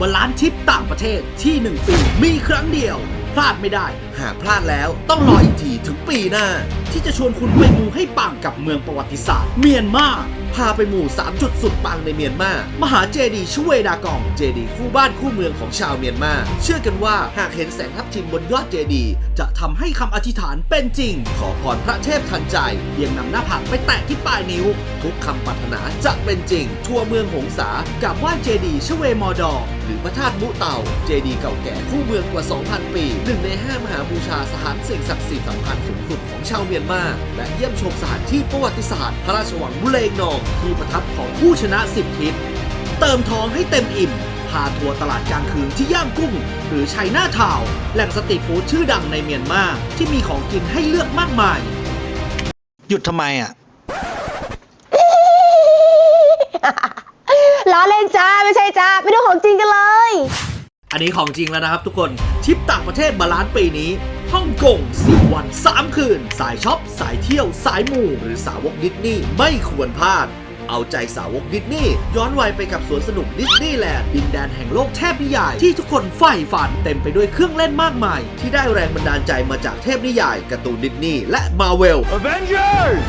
บาลานซ์ทิปต่างประเทศที่ 1 ปีมีครั้งเดียว พลาดไม่ได้ หากพลาดแล้วต้องรออีกทีถึงปีหน้า ที่จะชวนคุณไปมูให้ปังกับเมืองประวัติศาสตร์ เมียนมา พาไปหมู่ 3 จุดสุดปังในเมียนมา มหาเจดีชเวยดากอง เจดีคู่บ้านคู่เมืองของชาวเมียนมา เชื่อกันว่าหากเห็นแสงทับทิมบนยอดเจดี จะทำให้คำอธิษฐานเป็นจริง ขอพรพระเทพทันใจเพียงนำหน้าผากไปแตะที่ปลายนิ้ว ทุกคำปรารถนาจะเป็นจริง ทั่วเมืองหงสากับไหว้เจดีชเวมอดอหรือพระธาตุมุเตาเจดีเก่าแก่คู่เมืองกว่า 2,000 ปีหนึ่งในห้ามหาบูชาสถานสิ่งศักดิ์สิทธิ์สำคัญสูงสุดของชาวเมียนมา และเยี่ยมชมสถานที่ประวัติศาสตร์ พระราชวังบุเลงนองที่ประทับของผู้ชนะสิบทิศเติมท้องให้เต็มอิ่ม พาทัวร์ตลาดกลางคืนที่ย่างกุ้ง หรือชัยนาทาวน์แหล่งสตรีทฟู้ดชื่อดังในเมียนมาที่มีของกินให้เลือกมากมาย หยุดทำไมอะ ล้อเล่นจ้าไม่ใช่จ้าไปดูของจริงกันเลย อันนี้ของจริงแล้วนะครับทุกคนทริปต่างประเทศบาลานซ์ปีนี้ฮ่องกง 4 วัน 3 คืน สายช็อป สายเที่ยว สายมูหรือสาวกดิสนีย์ไม่ควรพลาด เอาใจสาวกดิสนีย์ย้อนวัยไปกับสวนสนุกดิสนีย์แลนด์ดินแดนแห่งโลกเทพนิยาย ที่ทุกคนใฝ่ฝันเต็มไปด้วยเครื่องเล่นมากมาย ที่ได้แรงบันดาลใจมาจากเทพนิยายการ์ตูนดิสนีย์และมาเวล Avengers!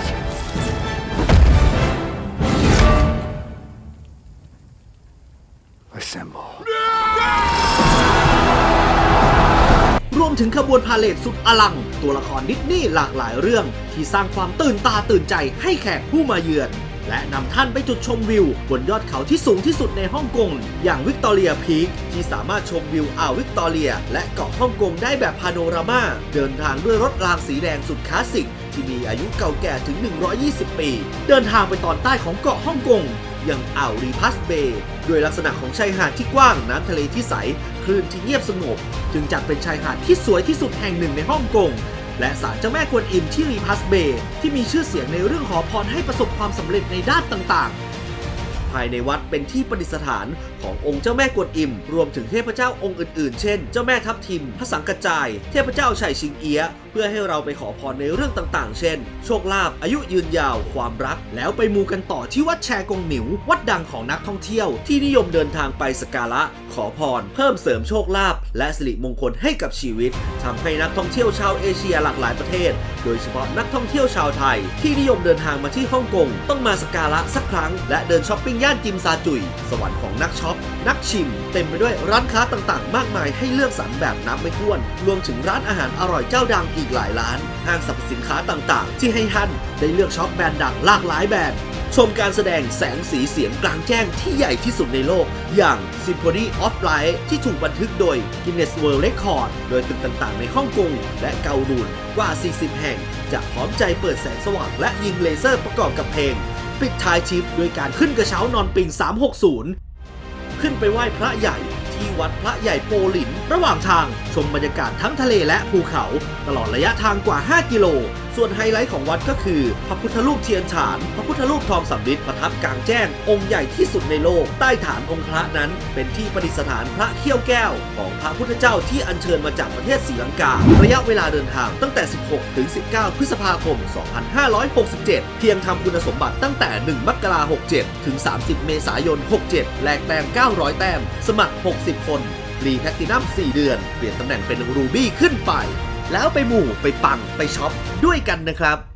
ถึงขบวนพาเลทสุดอลัง ตัวละครดิสนีย์หลากหลายเรื่อง ที่สร้างความตื่นตาตื่นใจให้แขกผู้มาเยือน และนำท่านไปจุดชมวิว บนยอดเขาที่สูงที่สุดในฮ่องกง อย่างวิกตอเรียพีคที่สามารถชมวิวอ่าววิกตอเรีย และเกาะฮ่องกงได้แบบพาโนรามา เดินทางด้วยรถรางสีแดงสุดคลาสสิกที่มีอายุเก่าแก่ถึง 120 ปี เดินทางไปตอนใต้ของเกาะฮ่องกง อย่างอ่าวรีพัสเบย์ด้วยลักษณะของชายหาดที่กว้างน้ำทะเลที่ใส คลื่นที่เงียบสงบ จึงจัดเป็นชายหาดที่สวยที่สุดแห่งหนึ่งในฮ่องกงและศาลเจ้าแม่กวนอิมที่รีพัสเบย์ที่มีชื่อเสียงในเรื่องขอพรให้ประสบความสำเร็จในด้านต่างๆ ภายในวัดเป็นที่ประดิษฐาน ขององค์เจ้าแม่กวนอิม รวมถึงเทพเจ้าองค์อื่นๆ เช่น เจ้าแม่ทับทิม พระสังกัจจาย เทพเจ้าไฉชิงเอีย เพื่อให้เราไปขอพรในเรื่องต่างๆ เช่น โชคลาภ อายุยืนยาว ความรัก แล้วไปมูกันต่อที่วัดแชกงหมิว วัดดังของนักท่องเที่ยว ที่นิยมเดินทางไปสกการะ ขอพร เพิ่มเสริมโชคลาภ และสิริมงคลให้กับชีวิตทำให้นักท่องเที่ยวชาวเอเชียหลากหลายประเทศ โดยเฉพาะนักท่องเที่ยวชาวไทย ที่นิยมเดินทางมาที่ฮ่องกงต้องมาสกการะสักครั้ง และเดินช้อปปิ้งย่านจิมซาจุย สวรรค์ของนักช็อปนักชิม เต็มไปด้วยร้านค้าต่างๆ มากมายให้เลือกสรรแบบนับไม่ถ้วน รวมถึงร้านอาหารอร่อยเจ้าดังอีกหลายร้านห้างสรรพสินค้าต่างๆ ที่ให้ท่านได้เลือกช็อปแบรนด์ดังหลากหลายแบรนด์ชมการแสดงแสงสีเสียงกลางแจ้งที่ใหญ่ที่สุดในโลก อย่าง Symphony of Light ที่ถูกบันทึกโดย Guinness World Record โดยตึกต่างๆในฮ่องกงและเกาลูนกว่า 40 แห่ง จะพร้อมใจเปิดแสงสว่างและยิงเลเซอร์ประกอบกับเพลง ปิดท้ายทริปด้วยการขึ้นกระเช้านอนปิง 360 ขึ้นไปไหว้พระใหญ่ ที่วัดพระใหญ่โปหลิน ระหว่างทางชมบรรยากาศทั้งทะเลและภูเขา ตลอดระยะทางกว่า 5 กิโล ส่วนไฮไลท์ของวัดก็คือ พระพุทธรูปเทียนฐาน พระพุทธรูปทองสำริดประทับกลางแจ้ง องค์ใหญ่ที่สุดในโลก ใต้ฐานองค์พระนั้น เป็นที่ประดิษฐานพระเขี้ยวแก้ว ของพระพุทธเจ้าที่อัญเชิญมาจากประเทศศรีลังกา ระยะเวลาเดินทางตั้งแต่ 16 ถึง 19 พฤษภาคม 2567 เพียงทำคุณสมบัติตั้งแต่ 1 มกราคม 67 ถึง 30 เมษายน 67 แลกแต้ม 900 แต้ม สมัคร 60 คนรีแพลตตินัม 4 เดือน เปลี่ยนตำแหน่งเป็นรูบี้ขึ้นไปแล้วไปหมู่ไปปังไปช็อปด้วยกันนะครับ